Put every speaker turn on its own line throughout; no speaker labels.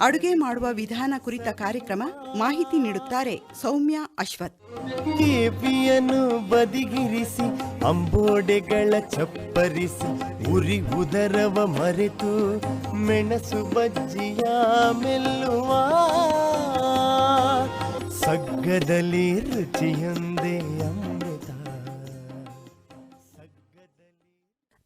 ಅಡುಗೆ ಮಾಡುವ ವಿಧಾನ ಕುರಿತ ಕಾರ್ಯಕ್ರಮ ಮಾಹಿತಿ ನೀಡುತ್ತಾರೆ ಸೌಮ್ಯ ಅಶ್ವಥ್.
ಕೇಪಿಯನ್ನು ಬದಿಗಿರಿಸಿ ಅಂಬೋಡೆಗಳ ಚಪ್ಪರಿಸಿ ಉರಿ ಉದರವ ಮರೆತು ಮೆಣಸು ಬಜ್ಜಿಯ ಮೆಲ್ಲುವ ಸಗ್ಗದಲ್ಲಿ ರುಚಿಯೊಂದೇ ಅಮೃತ.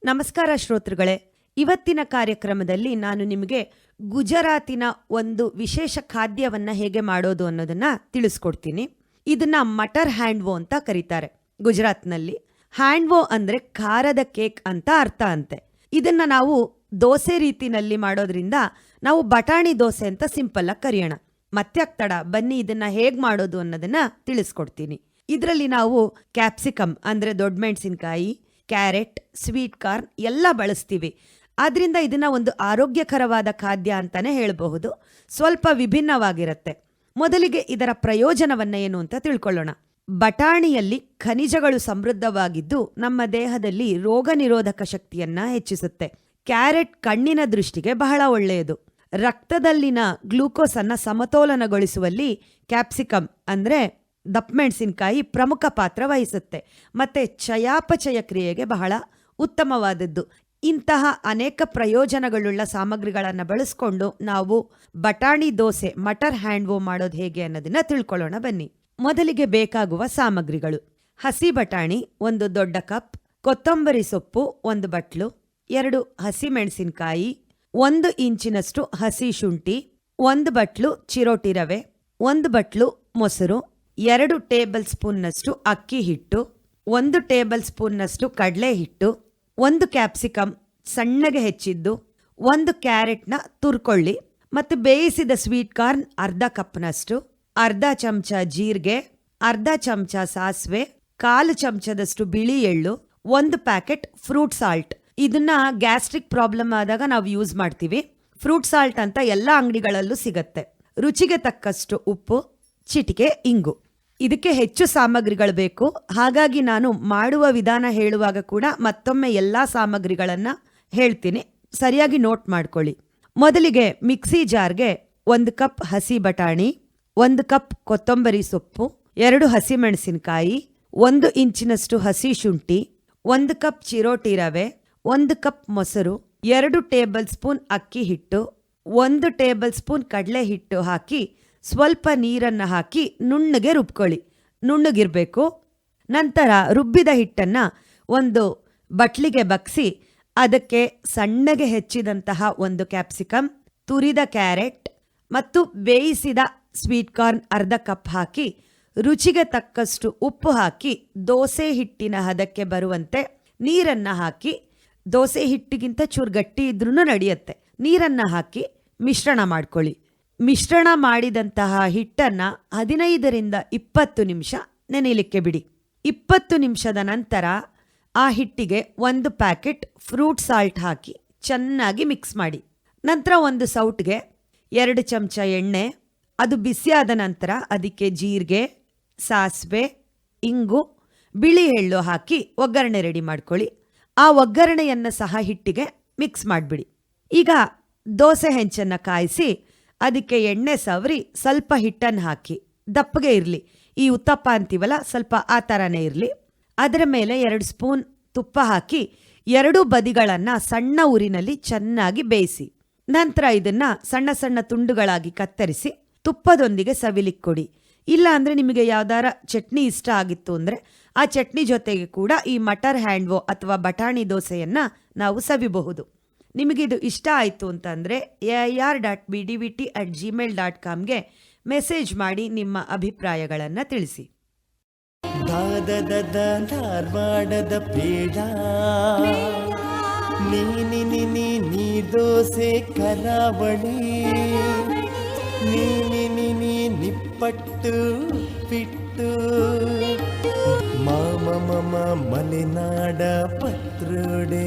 ನಮಸ್ಕಾರ ಶ್ರೋತೃಗಳೇ. ಇವತ್ತಿನ ಕಾರ್ಯಕ್ರಮದಲ್ಲಿ ನಾನು ನಿಮಗೆ ಗುಜರಾತಿನ ಒಂದು ವಿಶೇಷ ಖಾದ್ಯವನ್ನ ಹೇಗೆ ಮಾಡೋದು ಅನ್ನೋದನ್ನ ತಿಳಿಸ್ಕೊಡ್ತೀನಿ. ಇದನ್ನ ಮಟರ್ ಹ್ಯಾಂಡ್ವೋ ಅಂತ ಕರೀತಾರೆ ಗುಜರಾತ್ನಲ್ಲಿ. ಹ್ಯಾಂಡ್ವೋ ಅಂದ್ರೆ ಖಾರದ ಕೇಕ್ ಅಂತ ಅರ್ಥ ಅಂತೆ. ಇದನ್ನ ನಾವು ದೋಸೆ ರೀತಿನಲ್ಲಿ ಮಾಡೋದ್ರಿಂದ ನಾವು ಬಟಾಣಿ ದೋಸೆ ಅಂತ ಸಿಂಪಲ್ ಆಗಿ ಕರೆಯೋಣ. ಮತ್ತೆ ಬನ್ನಿ ಇದನ್ನ ಹೇಗ್ ಮಾಡೋದು ಅನ್ನೋದನ್ನ ತಿಳಿಸ್ಕೊಡ್ತೀನಿ. ಇದರಲ್ಲಿ ನಾವು ಕ್ಯಾಪ್ಸಿಕಮ್ ಅಂದ್ರೆ ದೊಡ್ಡ ಮೆಣಸಿನಕಾಯಿ, ಕ್ಯಾರೆಟ್, ಸ್ವೀಟ್ ಕಾರ್ನ್ ಎಲ್ಲ ಬಳಸ್ತೀವಿ. ಆದ್ರಿಂದ ಇದನ್ನ ಒಂದು ಆರೋಗ್ಯಕರವಾದ ಖಾದ್ಯ ಅಂತಾನೆ ಹೇಳಬಹುದು. ಸ್ವಲ್ಪ ವಿಭಿನ್ನವಾಗಿರುತ್ತೆ. ಮೊದಲಿಗೆ ಇದರ ಪ್ರಯೋಜನವನ್ನ ಏನು ಅಂತ ತಿಳ್ಕೊಳ್ಳೋಣ. ಬಟಾಣಿಯಲ್ಲಿ ಖನಿಜಗಳು ಸಮೃದ್ಧವಾಗಿದ್ದು ನಮ್ಮ ದೇಹದಲ್ಲಿ ರೋಗ ನಿರೋಧಕ ಶಕ್ತಿಯನ್ನ ಹೆಚ್ಚಿಸುತ್ತೆ. ಕ್ಯಾರೆಟ್ ಕಣ್ಣಿನ ದೃಷ್ಟಿಗೆ ಬಹಳ ಒಳ್ಳೆಯದು. ರಕ್ತದಲ್ಲಿನ ಗ್ಲೂಕೋಸ್ ಅನ್ನ ಸಮತೋಲನಗೊಳಿಸುವಲ್ಲಿ ಕ್ಯಾಪ್ಸಿಕಮ್ ಅಂದ್ರೆ ದಪ್ಪಮೆಣಸಿನಕಾಯಿ ಪ್ರಮುಖ ಪಾತ್ರ ವಹಿಸುತ್ತೆ. ಮತ್ತೆ ಚಯಾಪಚಯ ಕ್ರಿಯೆಗೆ ಬಹಳ ಉತ್ತಮವಾದದ್ದು. ಇಂತಹ ಅನೇಕ ಪ್ರಯೋಜನಗಳುಳ್ಳ ಸಾಮಗ್ರಿಗಳನ್ನು ಬಳಸ್ಕೊಂಡು ನಾವು ಬಟಾಣಿ ದೋಸೆ, ಮಟರ್ ಹ್ಯಾಂಡ್ವೋ ಮಾಡೋದು ಹೇಗೆ ಅನ್ನೋದನ್ನ ತಿಳ್ಕೊಳ್ಳೋಣ ಬನ್ನಿ. ಮೊದಲಿಗೆ ಬೇಕಾಗುವ ಸಾಮಗ್ರಿಗಳು. ಹಸಿ ಬಟಾಣಿ, ಒಂದು ದೊಡ್ಡ ಕಪ್, ಕೊತ್ತಂಬರಿ ಸೊಪ್ಪು, ಒಂದು ಬಟ್ಲು, ಎರಡು ಹಸಿ ಮೆಣಸಿನಕಾಯಿ, ಒಂದು ಇಂಚಿನಷ್ಟು ಹಸಿ ಶುಂಠಿ, ಒಂದು ಬಟ್ಲು ಚಿರೋಟಿ ರವೆ, ಒಂದು ಬಟ್ಲು ಮೊಸರು, ಎರಡು ಟೇಬಲ್ ಸ್ಪೂನ್ನಷ್ಟು ಅಕ್ಕಿ ಹಿಟ್ಟು, ಒಂದು ಟೇಬಲ್ ಸ್ಪೂನ್ನಷ್ಟು ಕಡಲೆ ಹಿಟ್ಟು ಒಂದು ಕ್ಯಾಪ್ಸಿಕಮ್ ಸಣ್ಣಗೆ ಹೆಚ್ಚಿದ್ದು, ಒಂದು ಕ್ಯಾರೆಟ್ನ ತುರ್ಕೊಳ್ಳಿ ಮತ್ತು ಬೇಯಿಸಿದ ಸ್ವೀಟ್ ಕಾರ್ನ್ ಅರ್ಧ ಕಪ್ನಷ್ಟು, ಅರ್ಧ ಚಮಚ ಜೀರಿಗೆ, ಅರ್ಧ ಚಮಚ ಸಾಸಿವೆ, ಕಾಲು ಚಮಚದಷ್ಟು ಬಿಳಿ ಎಳ್ಳು, ಒಂದು ಪ್ಯಾಕೆಟ್ ಫ್ರೂಟ್ ಸಾಲ್ಟ್. ಇದನ್ನ ಗ್ಯಾಸ್ಟ್ರಿಕ್ ಪ್ರಾಬ್ಲಮ್ ಆದಾಗ ನಾವು ಯೂಸ್ ಮಾಡ್ತೀವಿ. ಫ್ರೂಟ್ ಸಾಲ್ಟ್ ಅಂತ ಎಲ್ಲ ಅಂಗಡಿಗಳಲ್ಲೂ ಸಿಗತ್ತೆ. ರುಚಿಗೆ ತಕ್ಕಷ್ಟು ಉಪ್ಪು, ಚಿಟಿಕೆ, ಇಂಗು. ಇದಕ್ಕೆ ಹೆಚ್ಚು ಸಾಮಗ್ರಿಗಳು ಬೇಕು. ಹಾಗಾಗಿ ನಾನು ಮಾಡುವ ವಿಧಾನ ಹೇಳುವಾಗ ಕೂಡ ಮತ್ತೊಮ್ಮೆ ಎಲ್ಲ ಸಾಮಗ್ರಿಗಳನ್ನ ಹೇಳ್ತೀನಿ. ಸರಿಯಾಗಿ ನೋಟ್ ಮಾಡ್ಕೊಳ್ಳಿ. ಮೊದಲಿಗೆ ಮಿಕ್ಸಿ ಜಾರ್ಗೆ ಒಂದು ಕಪ್ ಹಸಿ ಬಟಾಣಿ, ಒಂದು ಕಪ್ ಕೊತ್ತಂಬರಿ ಸೊಪ್ಪು, ಎರಡು ಹಸಿಮೆಣಸಿನಕಾಯಿ ಒಂದು ಇಂಚಿನಷ್ಟು ಹಸಿ ಶುಂಠಿ, ಒಂದು ಕಪ್ ಚಿರೋಟಿ ರವೆ, ಒಂದು ಕಪ್ ಮೊಸರು, ಎರಡು ಟೇಬಲ್ ಸ್ಪೂನ್ ಅಕ್ಕಿ ಹಿಟ್ಟು, ಒಂದು ಟೇಬಲ್ ಸ್ಪೂನ್ ಕಡಲೆ ಹಿಟ್ಟು ಹಾಕಿ ಸ್ವಲ್ಪ ನೀರನ್ನು ಹಾಕಿ ನುಣ್ಣಗೆ ರುಬ್ಕೊಳ್ಳಿ. ನುಣ್ಣಗಿರಬೇಕು. ನಂತರ ರುಬ್ಬಿದ ಹಿಟ್ಟನ್ನು ಒಂದು ಬಟ್ಲಿಗೆ ಬಗ್ಸಿ ಅದಕ್ಕೆ ಸಣ್ಣಗೆ ಹೆಚ್ಚಿದಂತಹ ಒಂದು ಕ್ಯಾಪ್ಸಿಕಮ್ ತುರಿದ ಕ್ಯಾರೆಟ್ ಮತ್ತು ಬೇಯಿಸಿದ ಸ್ವೀಟ್ ಕಾರ್ನ್ ಅರ್ಧ ಕಪ್ ಹಾಕಿ ರುಚಿಗೆ ತಕ್ಕಷ್ಟು ಉಪ್ಪು ಹಾಕಿ ದೋಸೆ ಹಿಟ್ಟಿನ ಹದಕ್ಕೆ ಬರುವಂತೆ ನೀರನ್ನು ಹಾಕಿ, ದೋಸೆ ಹಿಟ್ಟಿಗಿಂತ ಚೂರು ಗಟ್ಟಿ ಇದ್ರೂ ನಡೆಯುತ್ತೆ. ನೀರನ್ನು ಹಾಕಿ ಮಿಶ್ರಣ ಮಾಡ್ಕೊಳ್ಳಿ. ಮಿಶ್ರಣ ಮಾಡಿದಂತಹ ಹಿಟ್ಟನ್ನ ಹದಿನೈದರಿಂದ ಇಪ್ಪತ್ತು ನಿಮಿಷ ನೆನೆಯಲಿಕ್ಕೆ ಬಿಡಿ. ಇಪ್ಪತ್ತು ನಿಮಿಷದ ನಂತರ ಆ ಹಿಟ್ಟಿಗೆ ಒಂದು ಪ್ಯಾಕೆಟ್ ಫ್ರೂಟ್ ಸಾಲ್ಟ್ ಹಾಕಿ ಚೆನ್ನಾಗಿ ಮಿಕ್ಸ್ ಮಾಡಿ. ನಂತರ ಒಂದು ಸೌಟ್ಗೆ ಎರಡು ಚಮಚ ಎಣ್ಣೆ, ಅದು ಬಿಸಿಯಾದ ನಂತರ ಅದಕ್ಕೆ ಜೀರಿಗೆ, ಸಾಸಿವೆ, ಇಂಗು, ಬಿಳಿ ಎಳ್ಳು ಹಾಕಿ ಒಗ್ಗರಣೆ ರೆಡಿ ಮಾಡ್ಕೊಳ್ಳಿ. ಆ ಒಗ್ಗರಣೆಯನ್ನು ಸಹ ಹಿಟ್ಟಿಗೆ ಮಿಕ್ಸ್ ಮಾಡಿಬಿಡಿ. ಈಗ ದೋಸೆ ಹೆಂಚನ್ನು ಕಾಯಿಸಿ ಅದಕ್ಕೆ ಎಣ್ಣೆ ಸವರಿ, ಸ್ವಲ್ಪ ಹಿಟ್ಟನ್ನು ಹಾಕಿ. ದಪ್ಪಗೆ ಇರಲಿ. ಈ ಉತ್ತಪ್ಪ ಅಂತೀವಲ್ಲ, ಸ್ವಲ್ಪ ಆ ಥರನೇ ಇರಲಿ. ಅದರ ಮೇಲೆ ಎರಡು ಸ್ಪೂನ್ ತುಪ್ಪ ಹಾಕಿ, ಎರಡೂ ಬದಿಗಳನ್ನು ಸಣ್ಣ ಉರಿನಲ್ಲಿ ಚೆನ್ನಾಗಿ ಬೇಯಿಸಿ. ನಂತರ ಇದನ್ನ ಸಣ್ಣ ಸಣ್ಣ ತುಂಡುಗಳಾಗಿ ಕತ್ತರಿಸಿ, ತುಪ್ಪದೊಂದಿಗೆ ಸವಿಲಿಕ್ಕೆ ಕೊಡಿ. ಇಲ್ಲ ಅಂದರೆ ನಿಮಗೆ ಯಾವ್ದಾರ ಚಟ್ನಿ ಇಷ್ಟ ಆಗಿತ್ತು ಅಂದರೆ, ಆ ಚಟ್ನಿ ಜೊತೆಗೆ ಕೂಡ ಈ ಮಟರ್ ಹ್ಯಾಂಡ್ವೋ ಅಥವಾ ಬಟಾಣಿ ದೋಸೆಯನ್ನು ನಾವು ಸವಿಬಹುದು. ನಿಮಗಿದು ಇಷ್ಟ ಆಯಿತು ಅಂತಂದರೆ A R dot B D V T at Gmail dot ಕಾಮ್ಗೆ message ಮಾಡಿ ನಿಮ್ಮ ಅಭಿಪ್ರಾಯಗಳನ್ನು ತಿಳಿಸಿ.
ದಾದದ ಧಾರವಾಡದ ಪೇಡ. ನೀನಿ ನಿನಿ ನೀ ದೋಸೆ ಕರಾವಳಿ. ನೀನಿ ನಿನಿ ನಿಪ್ಪಟ್ಟು ಪಿಟ್ಟು. ಮಾಮ ಮಮ ಮಲೆನಾಡ ಪತ್ರೋಡೆ.